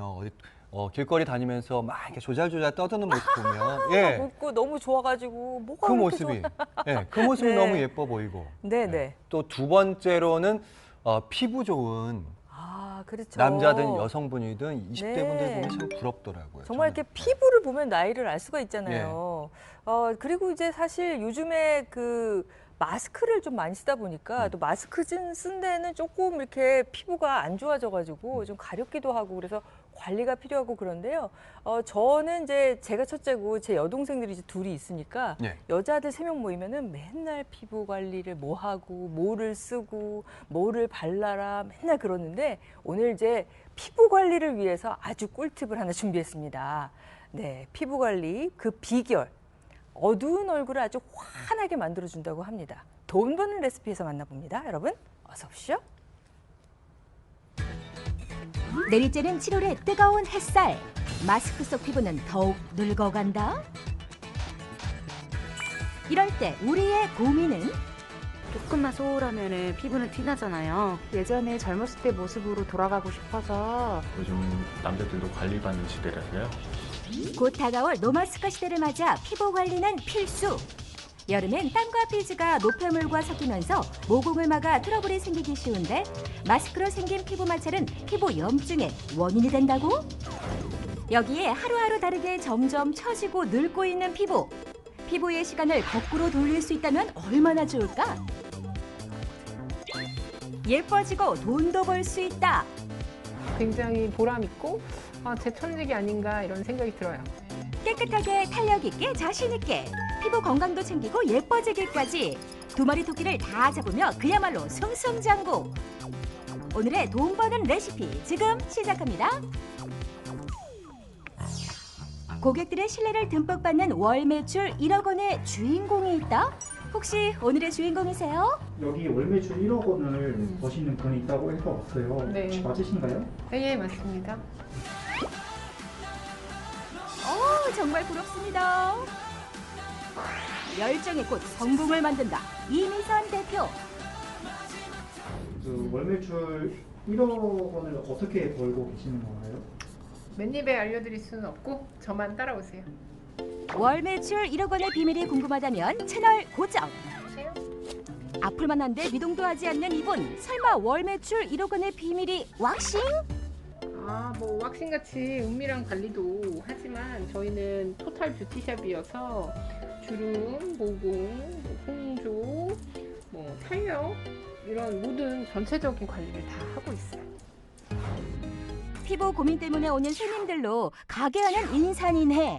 어디 어, 길거리 다니면서 막 이렇게 조잘조잘 떠드는 모습 보면 예. 예. 웃고 너무 좋아가지고 뭐가 그 모습이. 예, 그 모습이 네. 너무 예뻐 보이고 네, 네. 또두 번째로는 어, 피부 좋은 아, 그렇죠. 남자든 여성분이든 20대 네. 분들 보면 참 부럽더라고요. 정말 저는. 이렇게 피부를 보면 나이를 알 수가 있잖아요. 예. 어, 그리고 이제 사실 요즘에 그 마스크를 좀 많이 쓰다 보니까 음. 또 마스크 쓴, 쓴 데는 조금 이렇게 피부가 안 음. 좋아져가지고 좀 가렵기도 하고 그래서 관리가 필요하고 그런데요. 어, 저는 이제 제가 첫째고 제 여동생들이 이제 둘이 있으니까 예. 여자들 세 명 모이면은 맨날 피부 관리를 뭐 하고 뭐를 쓰고 뭐를 발라라 맨날 그러는데 오늘 이제 피부 관리를 위해서 아주 꿀팁을 하나 준비했습니다. 네, 피부 관리 그 비결 어두운 얼굴을 아주 환하게 만들어 준다고 합니다. 돈 버는 레시피에서 만나봅니다. 여러분 어서 오십시오. 내리쬐는 7월의 뜨거운 햇살. 마스크 속 피부는 더욱 늙어간다. 이럴 때 우리의 고민은 조금만 소홀하면 피부는 티나잖아요. 예전에 젊었을 때 모습으로 돌아가고 싶어서 요즘 남자들도 관리받는 시대라서요. 곧 다가올 노마스크 시대를 맞아 피부 관리는 필수. 여름엔 땀과 피지가 노폐물과 섞이면서 모공을 막아 트러블이 생기기 쉬운데 마스크로 생긴 피부 마찰은 피부 염증의 원인이 된다고? 여기에 하루하루 다르게 점점 처지고 늙고 있는 피부. 피부의 시간을 거꾸로 돌릴 수 있다면 얼마나 좋을까? 예뻐지고 돈도 벌 수 있다. 굉장히 보람 있고 아, 제 천직이 아닌가 이런 생각이 들어요. 깨끗하게 탄력 있게 자신 있게 피부 건강도 챙기고 예뻐지기까지 두 마리 토끼를 다 잡으며 그야말로 승승장구 오늘의 돈 버는 레시피 지금 시작합니다 고객들의 신뢰를 듬뿍 받는 월 매출 1억 원의 주인공이 있다 혹시 오늘의 주인공이세요? 여기 월 매출 1억 원을 버시는 분이 있다고 해서 왔어요. 네. 혹시 맞으신가요? 네, 예, 맞습니다. 어, 정말 부럽습니다 열정의 꽃 성공을 만든다 이미선 대표 그 월 매출 1억 원을 어떻게 벌고 계시는 건가요? 맨입에 알려드릴 수는 없고 저만 따라오세요. 월 매출 1억 원의 비밀이 궁금하다면 채널 고정. 아플만 한데 미동도 하지 않는 이분 설마 월 매출 1억 원의 비밀이 왁싱? 아, 뭐 왁싱같이 은밀한 관리도 하지만 저희는 토탈 뷰티샵이어서 주름, 모공, 뭐 홍조, 뭐 탄력 이런 모든 전체적인 관리를 다 하고 있어요. 피부 고민 때문에 오는 손님들로 가게 하는 인산인해.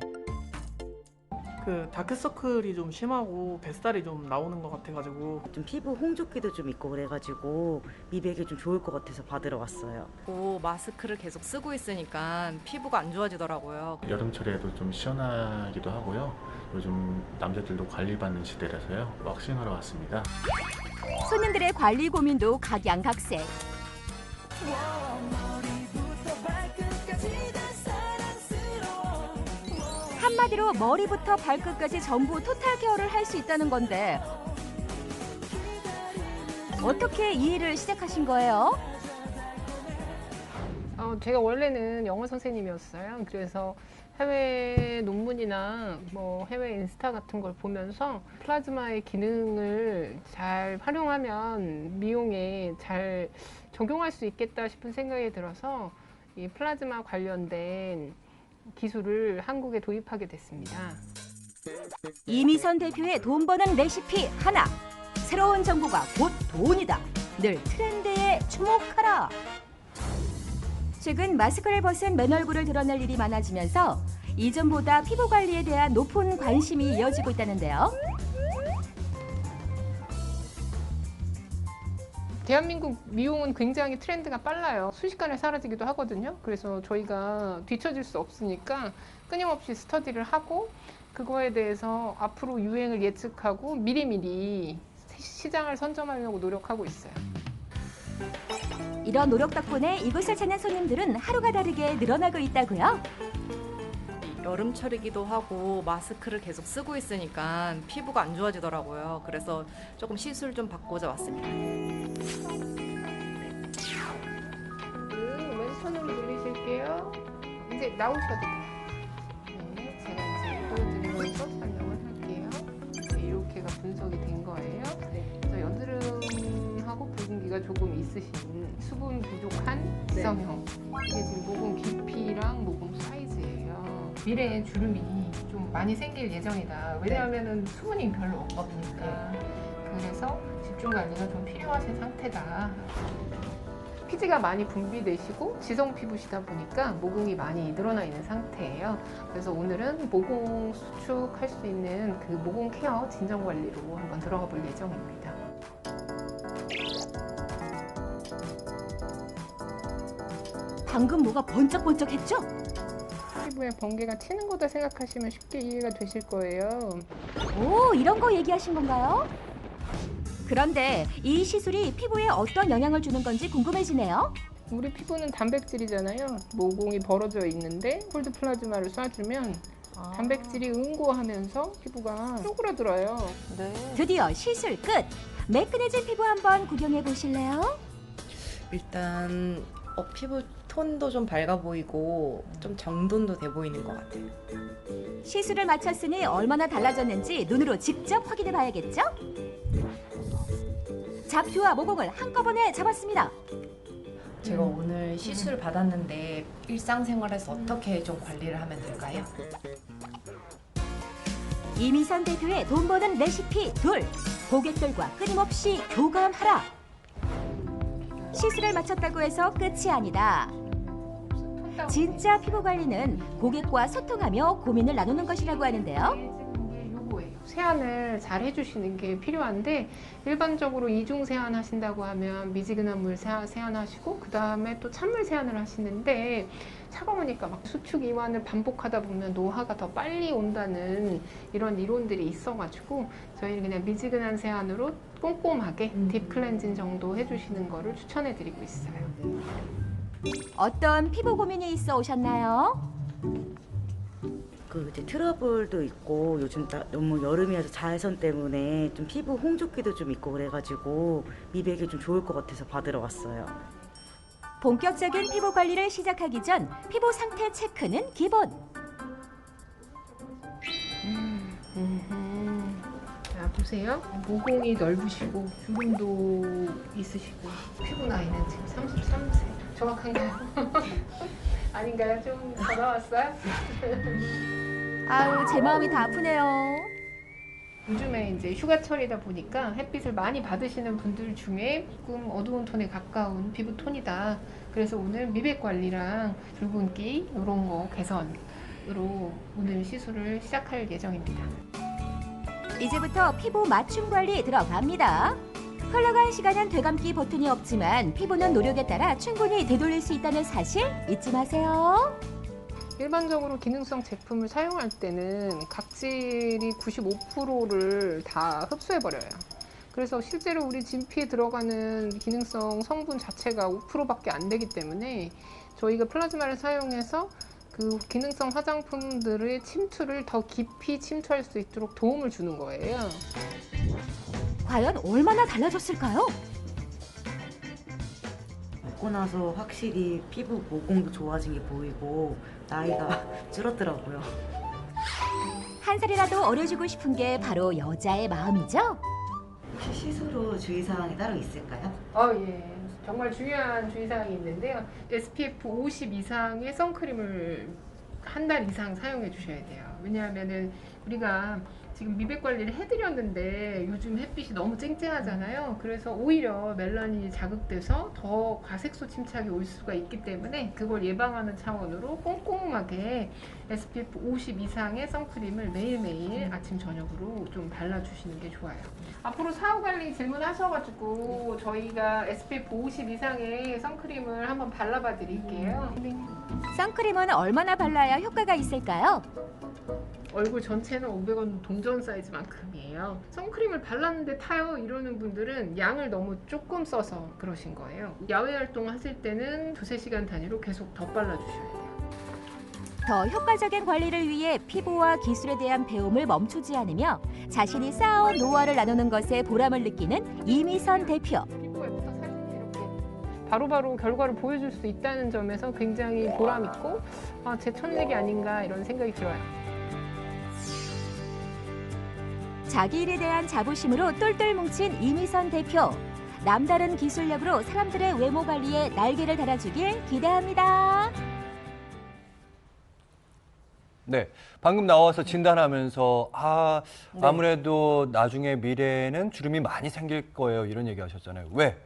그 다크서클이 좀 심하고 뱃살이 좀 나오는 것 같아가지고 좀 피부 홍조기도 좀 있고 그래가지고 미백에 좀 좋을 것 같아서 받으러 왔어요. 고 마스크를 계속 쓰고 있으니까 피부가 안 좋아지더라고요. 여름철에도 좀 시원하기도 하고요. 요즘 남자들도 관리받는 시대라서요. 왁싱하러 왔습니다. 손님들의 관리 고민도 각양각색. 한마디로 머리부터 발끝까지 전부 토탈 케어를 할 수 있다는 건데 어떻게 이 일을 시작하신 거예요? 어, 제가 원래는 영어 선생님이었어요. 그래서 해외 논문이나 뭐 해외 인스타 같은 걸 보면서 플라즈마의 기능을 잘 활용하면 미용에 잘 적용할 수 있겠다 싶은 생각이 들어서 이 플라즈마 관련된 기술을 한국에 도입하게 됐습니다. 이미선 대표의 돈 버는 레시피 하나. 새로운 정보가 곧 돈이다. 늘 트렌드에 주목하라. 최근 마스크를 벗은 맨 얼굴을 드러낼 일이 많아지면서 이전보다 피부 관리에 대한 높은 관심이 이어지고 있다는데요. 대한민국 미용은 굉장히 트렌드가 빨라요. 순식간에 사라지기도 하거든요. 그래서 저희가 뒤처질 수 없으니까 끊임없이 스터디를 하고 그거에 대해서 앞으로 유행을 예측하고 미리미리 시장을 선점하려고 노력하고 있어요. 이런 노력 덕분에 이곳을 찾는 손님들은 하루가 다르게 늘어나고 있다고요. 여름철이기도 하고 마스크를 계속 쓰고 있으니까 피부가 안 좋아지더라고요. 그래서 조금 시술 좀 받고자 왔습니다. 음, 왼손으로 누르실게요. 이제 나오셔도 돼요. 미래에 주름이 좀 많이 생길 예정이다. 왜냐하면 수분이 별로 없거든요. 그래서 집중 관리가 좀 필요하신 상태다. 피지가 많이 분비되시고 지성 피부시다 보니까 모공이 많이 늘어나 있는 상태예요. 그래서 오늘은 모공 수축할 수 있는 그 모공 케어 진정 관리로 한번 들어가 볼 예정입니다. 방금 뭐가 번쩍번쩍 했죠? 피부에 번개가 튀는 거다 생각하시면 쉽게 이해가 되실 거예요. 오, 이런 거 얘기하신 건가요? 그런데 이 시술이 피부에 어떤 영향을 주는 건지 궁금해지네요. 우리 피부는 단백질이잖아요. 모공이 벌어져 있는데 콜드 플라즈마를 쏴주면 단백질이 응고하면서 피부가 쪼그라들어요. 네. 드디어 시술 끝! 매끈해진 피부 한번 구경해 보실래요? 일단 어, 피부 톤도 좀 밝아 보이고 좀 정돈도 돼 보이는 것 같아요. 시술을 마쳤으니 얼마나 달라졌는지 눈으로 직접 확인해 봐야겠죠? 잡티와 모공을 한꺼번에 잡았습니다. 제가 오늘 시술 받았는데 일상생활에서 어떻게 좀 관리를 하면 될까요? 이미선 대표의 돈 버는 레시피 둘 고객들과 끊임없이 교감하라 시술을 마쳤다고 해서 끝이 아니다 진짜 피부 관리는 고객과 소통하며 고민을 나누는 것이라고 하는데요. 세안을 잘 해주시는 게 필요한데 일반적으로 이중 세안 하신다고 하면 미지근한 물 세안, 세안 하시고 그 다음에 또 찬물 세안을 하시는데 차가우니까 막 수축 이완을 반복하다 보면 노화가 더 빨리 온다는 이런 이론들이 있어가지고 저희는 그냥 미지근한 세안으로 꼼꼼하게 딥 클렌징 정도 해주시는 거를 추천해드리고 있어요. 어떤 피부 고민이 있어 오셨나요? 그 이제 트러블도 있고 요즘 나, 너무 여름이어서 자외선 때문에 좀 피부 홍조기도 좀 있고 그래가지고 미백이 좀 좋을 것 같아서 받으러 왔어요. 본격적인 피부 관리를 시작하기 전 피부 상태 체크는 기본. 자 보세요 모공이 넓으시고 주름도 있으시고 피부 나이는 지금 33세 정확한가요? 아닌가요? 좀더 나왔어요? 아우 제 마음이 다 아프네요 요즘에 이제 휴가철이다 보니까 햇빛을 많이 받으시는 분들 중에 조금 어두운 톤에 가까운 피부 톤이다. 그래서 오늘 미백 관리랑 붉은기 이런 거 개선으로 오늘 시술을 시작할 예정입니다. 이제부터 피부 맞춤 관리 들어갑니다. 흘러간 시간은 되감기 버튼이 없지만 피부는 노력에 따라 충분히 되돌릴 수 있다는 사실 잊지 마세요. 일반적으로 기능성 제품을 사용할 때는 각질이 95%를 다 흡수해 버려요. 그래서 실제로 우리 진피에 들어가는 기능성 성분 자체가 5%밖에 안 되기 때문에 저희가 플라즈마를 사용해서 그 기능성 화장품들의 침투를 더 깊이 침투할 수 있도록 도움을 주는 거예요. 과연 얼마나 달라졌을까요? 먹고 나서 확실히 피부 모공도 좋아진 게 보이고 나이가 줄었더라고요. 한 살이라도 어려지고 싶은 게 바로 여자의 마음이죠. 혹시 시술 후 주의사항이 따로 있을까요? 아 예. 정말 중요한 주의사항이 있는데요. SPF 50 이상의 선크림을 한 달 이상 사용해 주셔야 돼요. 왜냐하면은 우리가 지금 미백 관리를 해드렸는데 요즘 햇빛이 너무 쨍쨍하잖아요. 그래서 오히려 멜라닌이 자극돼서 더 과색소 침착이 올 수가 있기 때문에 그걸 예방하는 차원으로 꼼꼼하게 SPF 50 이상의 선크림을 매일매일 아침 저녁으로 좀 발라주시는 게 좋아요. 앞으로 사후 관리 질문하셔가지고 저희가 SPF 50 이상의 선크림을 한번 발라봐 드릴게요. 선크림은 얼마나 발라야 효과가 있을까요? 얼굴 전체는 500원 동전 사이즈만큼이에요. 선크림을 발랐는데 타요 이러는 분들은 양을 너무 조금 써서 그러신 거예요. 야외 활동 하실 때는 두세 시간 단위로 계속 더 발라주셔야 돼요. 더 효과적인 관리를 위해 피부와 기술에 대한 배움을 멈추지 않으며 자신이 쌓아온 노하우를 나누는 것에 보람을 느끼는 이미선 대표. 바로 바로 결과를 보여줄 수 있다는 점에서 굉장히 보람 있고 아, 제 천직이 아닌가 이런 생각이 들어요. 자기 일에 대한 자부심으로 똘똘 뭉친 이미선 대표. 남다른 기술력으로 사람들의 외모 관리에 날개를 달아주길 기대합니다. 네, 방금 나와서 진단하면서 아 네. 아무래도 나중에 미래에는 주름이 많이 생길 거예요 이런 얘기 하셨잖아요. 왜?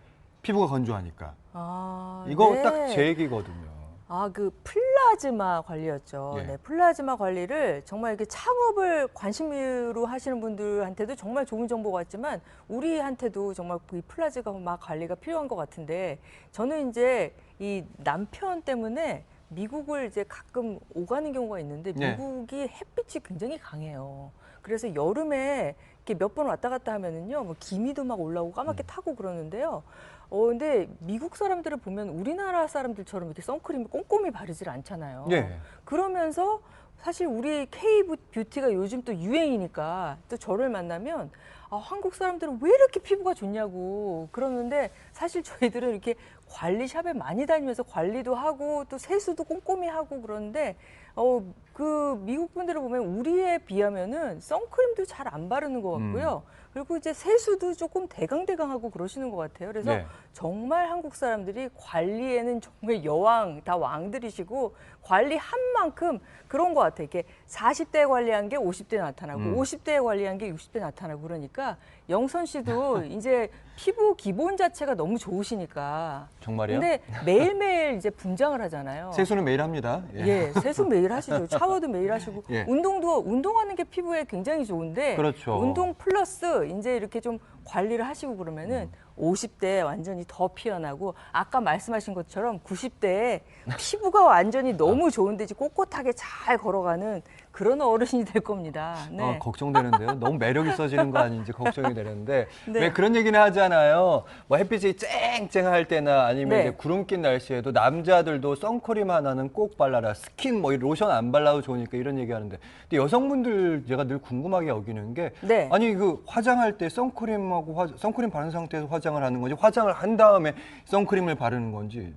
피부가 건조하니까. 아, 이거 네. 딱 제 얘기거든요. 아, 그 플라즈마 관리였죠. 예. 네, 플라즈마 관리를 정말 이렇게 창업을 관심으로 하시는 분들한테도 정말 좋은 정보 같지만 우리한테도 정말 이 플라즈마 관리가 필요한 것 같은데 저는 이제 이 남편 때문에 미국을 이제 가끔 오가는 경우가 있는데 네. 미국이 햇빛이 굉장히 강해요. 그래서 여름에 이렇게 몇 번 왔다 갔다 하면은요, 뭐 기미도 막 올라오고 까맣게 타고 그러는데요. 어, 근데 미국 사람들을 보면 우리나라 사람들처럼 이렇게 선크림을 꼼꼼히 바르질 않잖아요. 예. 그러면서 사실 우리 K 뷰티가 요즘 또 유행이니까 또 저를 만나면 아, 한국 사람들은 왜 이렇게 피부가 좋냐고 그러는데 사실 저희들은 이렇게 관리샵에 많이 다니면서 관리도 하고 또 세수도 꼼꼼히 하고 그러는데 어, 그 미국 분들을 보면 우리에 비하면은 선크림도 잘 안 바르는 것 같고요. 그리고 이제 세수도 조금 대강대강하고 그러시는 것 같아요. 그래서 네. 정말 한국 사람들이 관리에는 정말 여왕, 다 왕들이시고 관리한 만큼 그런 것 같아요. 이렇게 40대 관리한 게 50대 나타나고 음. 50대 관리한 게 60대 나타나고 그러니까 영선 씨도 이제 피부 기본 자체가 너무 좋으시니까. 정말이요? 근데 매일매일 이제 분장을 하잖아요. 세수는 매일 합니다. 예, 세수 매일 하시죠. 샤워도 매일 하시고 예. 운동도 운동하는 게 피부에 굉장히 좋은데 그렇죠. 운동 플러스 이제 이렇게 좀 관리를 하시고 그러면은 50대 완전히 더 피어나고 아까 말씀하신 것처럼 90대에 피부가 완전히 너무 좋은데 이제 꼿꼿하게 잘 걸어가는 그런 어르신이 될 겁니다. 네. 어, 걱정되는데요. 너무 매력 있어지는 거 아닌지 걱정이 되는데 네. 왜 그런 얘기는 하잖아요. 뭐 햇빛이 쨍쨍할 때나 아니면 네. 이제 구름 낀 날씨에도 남자들도 선크림 하나는 꼭 발라라. 스킨 뭐 로션 안 발라도 좋으니까 이런 얘기하는데 근데 여성분들 제가 늘 궁금하게 여기는 게 네. 아니 그 화장할 때 선크림하고 화, 선크림 바른 상태에서 화장을 하는 건지 화장을 한 다음에 선크림을 바르는 건지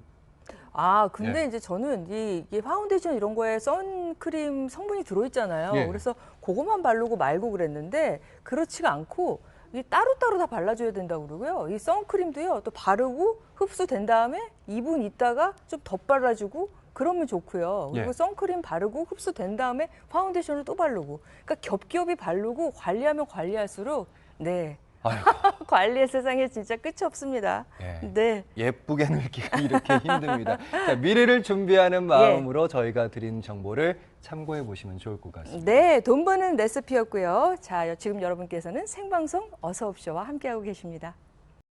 아, 근데 예. 이제 저는 이, 이 파운데이션 이런 거에 선크림 성분이 들어있잖아요. 예. 그래서 그것만 바르고 말고 그랬는데 그렇지가 않고 이 따로따로 다 발라줘야 된다고 그러고요. 이 선크림도요, 또 바르고 흡수된 다음에 2분 있다가 좀 덧발라주고 그러면 좋고요. 그리고 예. 선크림 바르고 흡수된 다음에 파운데이션을 또 바르고. 그러니까 겹겹이 바르고 관리하면 관리할수록 네. 아유. 관리의 세상에 진짜 끝이 없습니다. 예. 네. 예쁘게 늙기가 이렇게 힘듭니다. 자, 미래를 준비하는 마음으로 저희가 드린 정보를 참고해 보시면 좋을 것 같습니다. 네, 돈 버는 레시피였고요. 자, 지금 여러분께서는 생방송 어서 옵쇼와 함께하고 계십니다.